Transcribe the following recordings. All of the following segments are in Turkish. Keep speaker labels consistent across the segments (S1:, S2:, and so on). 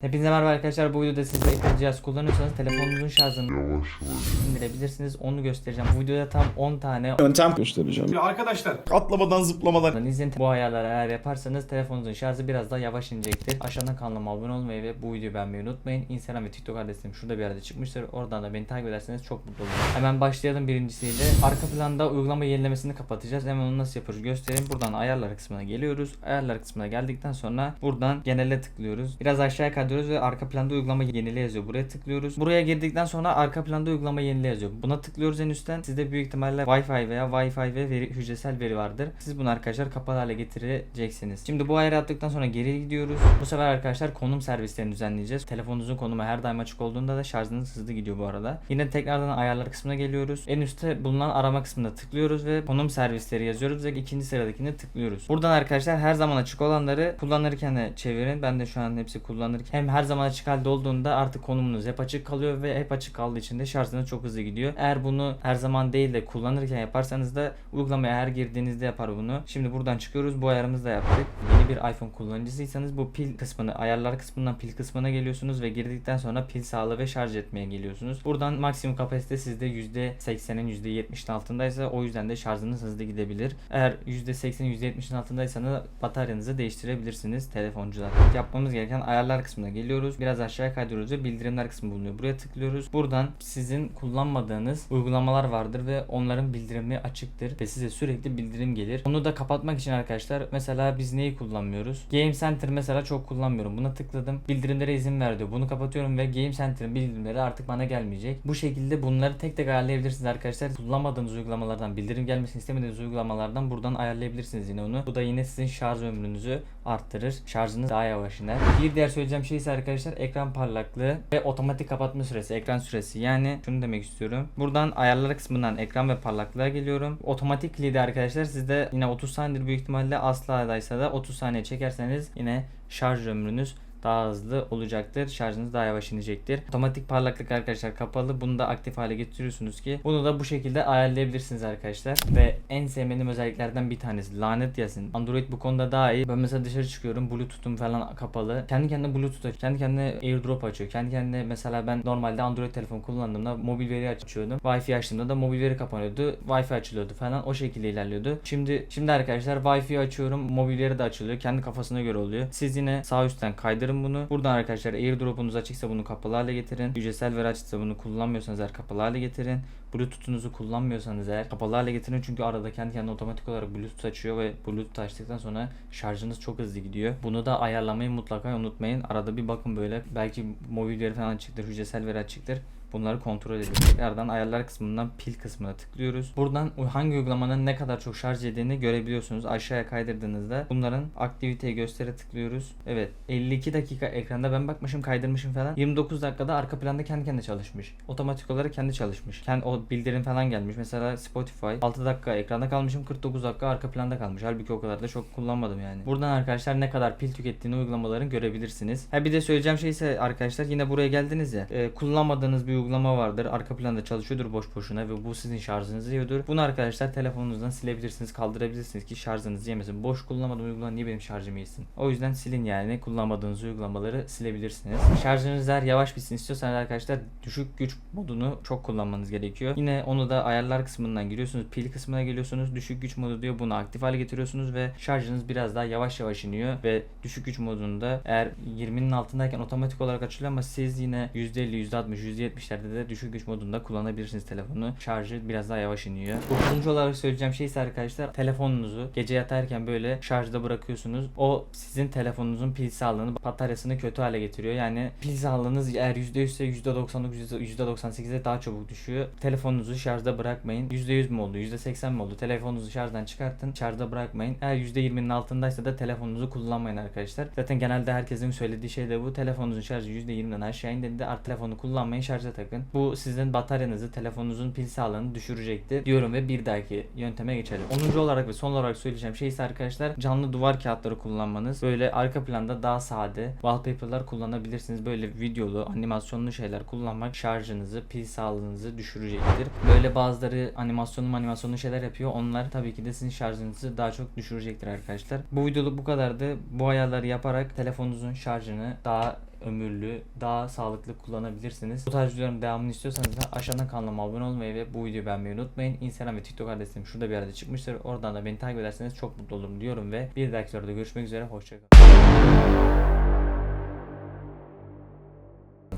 S1: Hepinize merhaba arkadaşlar. Bu videoda siz de Apple cihaz kullanıyorsanız telefonunuzun şarjını
S2: Yavaş yavaş.
S1: indirebilirsiniz. Onu göstereceğim. Bu videoda tam 10 tane
S3: yöntem göstereceğim.
S4: Ya arkadaşlar
S3: Atlamadan zıplamadan.
S1: İzin bu ayarları eğer yaparsanız telefonunuzun şarjı biraz daha yavaş inecektir. Aşağıdan kanalıma abone olmayı ve bu videoyu beğenmeyi unutmayın. Instagram ve TikTok adresim şurada bir yerde çıkmıştır. Oradan da beni takip ederseniz çok mutlu olurum. Hemen başlayalım birincisiyle. Arka planda uygulama yenilemesini kapatacağız. Hemen onu nasıl yapıyoruz göstereyim. Buradan ayarlar kısmına geliyoruz. Ayarlar kısmına geldikten sonra buradan genele tıklıyoruz. Biraz aşağıya kaydırıyoruz ve arka planda uygulama yenile yazıyor. Buraya tıklıyoruz. Buraya girdikten sonra arka planda uygulama yenile yazıyor. Buna tıklıyoruz en üstten. Sizde büyük ihtimalle Wi-Fi veya Wi-Fi ve veri, hücresel veri vardır. Siz bunu arkadaşlar kapalı hale getireceksiniz. Şimdi bu ayarı yaptıktan sonra geri gidiyoruz. Bu sefer arkadaşlar konum servislerini düzenleyeceğiz. Telefonunuzun konumu her daim açık olduğunda da şarjınız hızlı gidiyor bu arada. Yine tekrardan ayarlar kısmına geliyoruz. En üstte bulunan arama kısmına tıklıyoruz ve konum servisleri yazıyoruz ve ikinci sıradakine tıklıyoruz. Buradan arkadaşlar her zaman açık olanları kullanırken de çevirin. Ben de şu an hepsi kullanırken hem her zaman açık halde olduğunda artık konumunuz hep açık kalıyor ve hep açık kaldığı için de şarjınız çok hızlı gidiyor. Eğer bunu her zaman değil de kullanırken yaparsanız da uygulamaya her girdiğinizde yapar bunu. Şimdi buradan çıkıyoruz. Bu ayarımızı da yaptık. Yeni bir iPhone kullanıcısıysanız bu pil kısmını ayarlar kısmından pil kısmına geliyorsunuz ve girdikten sonra pil sağlığı ve şarj etmeye geliyorsunuz. Buradan maksimum kapasite sizde %80'in %70'in altındaysa o yüzden de şarjınız hızlı gidebilir. Eğer %80'in %70'in altındaysanız bataryanızı değiştirebilirsiniz telefoncular. Yapmamız gereken ayarlar kısmına geliyoruz. Biraz aşağıya kaydırıyoruz ve bildirimler kısmı bulunuyor. Buraya tıklıyoruz. Buradan sizin kullanmadığınız uygulamalar vardır ve onların bildirimi açıktır ve size sürekli bildirim gelir. Onu da kapatmak için arkadaşlar mesela biz neyi kullanmıyoruz? Game Center mesela çok kullanmıyorum. Buna tıkladım. Bildirimlere izin ver diyor. Bunu kapatıyorum ve Game Center'ın bildirimleri artık bana gelmeyecek. Bu şekilde bunları tek tek ayarlayabilirsiniz arkadaşlar. Kullanmadığınız uygulamalardan, bildirim gelmesini istemediğiniz uygulamalardan buradan ayarlayabilirsiniz yine onu. Bu da yine sizin şarj ömrünüzü arttırır. Şarjınız daha yavaş iner. Bir diğer söyleyeceğim şey ise arkadaşlar ekran parlaklığı ve otomatik kapatma süresi, ekran süresi. Yani şunu demek istiyorum. Buradan ayarlar kısmından ekran ve parlaklığa geliyorum. Otomatik kilidi arkadaşlar sizde yine 30 saniyedir büyük ihtimalle asladaysa da 30 saniye çekerseniz yine şarj ömrünüz daha hızlı olacaktır. Şarjınız daha yavaş inecektir. Otomatik parlaklık arkadaşlar kapalı. Bunu da aktif hale getiriyorsunuz ki bunu da bu şekilde ayarlayabilirsiniz arkadaşlar. Ve en sevmediğim özelliklerden bir tanesi lanet yazın. Android bu konuda daha iyi. Ben mesela dışarı çıkıyorum. Bluetooth'um falan kapalı. Kendi kendine Bluetooth açıyor. Kendi kendine AirDrop açıyor. Kendi kendine mesela ben normalde Android telefon kullandığımda mobil veri açıyordum. Wi-Fi açtığımda da mobil veri kapanıyordu. Wi-Fi açılıyordu falan. O şekilde ilerliyordu. Şimdi şimdi arkadaşlar Wi-Fi açıyorum. Mobil veri de açılıyor. Kendi kafasına göre oluyor. Siz yine sağ üstten kaydırın bunu. Buradan arkadaşlar AirDrop'unuz açıksa bunu kapalı hale getirin. Hücresel veri açıksa bunu kullanmıyorsanız eğer kapalı hale getirin. Bluetooth'unuzu kullanmıyorsanız eğer kapalı hale getirin çünkü arada kendi kendine otomatik olarak Bluetooth açıyor ve Bluetooth açtıktan sonra şarjınız çok hızlı gidiyor. Bunu da ayarlamayı mutlaka unutmayın. Arada bir bakın böyle belki mobil veri falan açıktır, hücresel veri açıktır. Bunları kontrol edin. Tekrardan ayarlar kısmından pil kısmına tıklıyoruz. Buradan hangi uygulamanın ne kadar çok şarj edildiğini görebiliyorsunuz. Aşağıya kaydırdığınızda bunların aktiviteyi göstere tıklıyoruz. Evet 52 dakika ekranda ben bakmışım kaydırmışım falan. 29 dakikada arka planda kendi kendine çalışmış. Otomatik olarak kendi çalışmış. Kendi o bildirim falan gelmiş. Mesela Spotify 6 dakika ekranda kalmışım 49 dakika arka planda kalmış. Halbuki o kadar da çok kullanmadım yani. Buradan arkadaşlar ne kadar pil tükettiğini uygulamaların görebilirsiniz. Ha bir de söyleyeceğim şey ise arkadaşlar yine buraya geldiniz ya. e, kullanmadığınız bir uygulama vardır. Arka planda çalışıyordur boş boşuna ve bu sizin şarjınızı yiyordur. Bunu arkadaşlar telefonunuzdan silebilirsiniz, kaldırabilirsiniz ki şarjınızı yemesin. Boş kullanmadığım uygulama niye benim şarjımı yesin? O yüzden silin yani. Kullanmadığınız uygulamaları silebilirsiniz. Şarjınız eğer yavaş bitsin istiyorsanız arkadaşlar düşük güç modunu çok kullanmanız gerekiyor. Yine onu da ayarlar kısmından giriyorsunuz. Pil kısmına geliyorsunuz. Düşük güç modu diyor. Bunu aktif hale getiriyorsunuz ve şarjınız biraz daha yavaş yavaş iniyor ve düşük güç modunda eğer 20'nin altındayken otomatik olarak açılıyor ama siz yine %50, %60, %70'lerde de düşük güç modunda kullanabilirsiniz telefonu. Şarjı biraz daha yavaş iniyor. Dokuzuncu olarak söyleyeceğim şey ise arkadaşlar telefonunuzu gece yatarken böyle şarjda bırakıyorsunuz. O sizin telefonunuzun pil sağlığını, bataryasını kötü hale getiriyor. Yani pil sağlığınız eğer %100 ise %99, %98'e daha çabuk düşüyor. Telefonunuzu şarjda bırakmayın. %100 mü oldu, %80 mi oldu? Telefonunuzu şarjdan çıkartın, şarjda bırakmayın. Eğer %20'nin altındaysa da telefonunuzu kullanmayın arkadaşlar. Zaten genelde herkesin söylediği şey de bu. Telefonunuzun şarjı %20'den aşağı indiğinde artık telefonu kullanmayın, şarja takın. Bu sizin bataryanızı, telefonunuzun pil sağlığını düşürecektir diyorum ve bir dahaki yönteme geçelim. 10. olarak ve son olarak söyleyeceğim şey ise arkadaşlar canlı duvar kağıtları kullanmanız. Böyle arka planda daha sade wallpaper'lar kullanabilirsiniz. Böyle videolu, animasyonlu şeyler kullanmak şarjınızı, pil sağlığınızı düşürecektir. Böyle bazıları animasyonlu animasyonlu şeyler yapıyor. Onlar tabii ki de sizin şarjınızı daha çok düşürecektir arkadaşlar. Bu videoluk bu kadardı. Bu ayarları yaparak telefonunuzun şarjını daha ömürlü, daha sağlıklı kullanabilirsiniz. Bu tarz videoların devamını istiyorsanız da aşağıdan kanalıma abone olmayı ve bu videoyu beğenmeyi unutmayın. Instagram ve TikTok adresim şurada bir yerde çıkmıştır. Oradan da beni takip ederseniz çok mutlu olurum diyorum ve bir dahaki videoda görüşmek üzere. Hoşçakalın.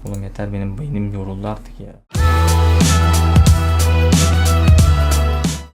S1: Oğlum yeter benim beynim yoruldu artık ya.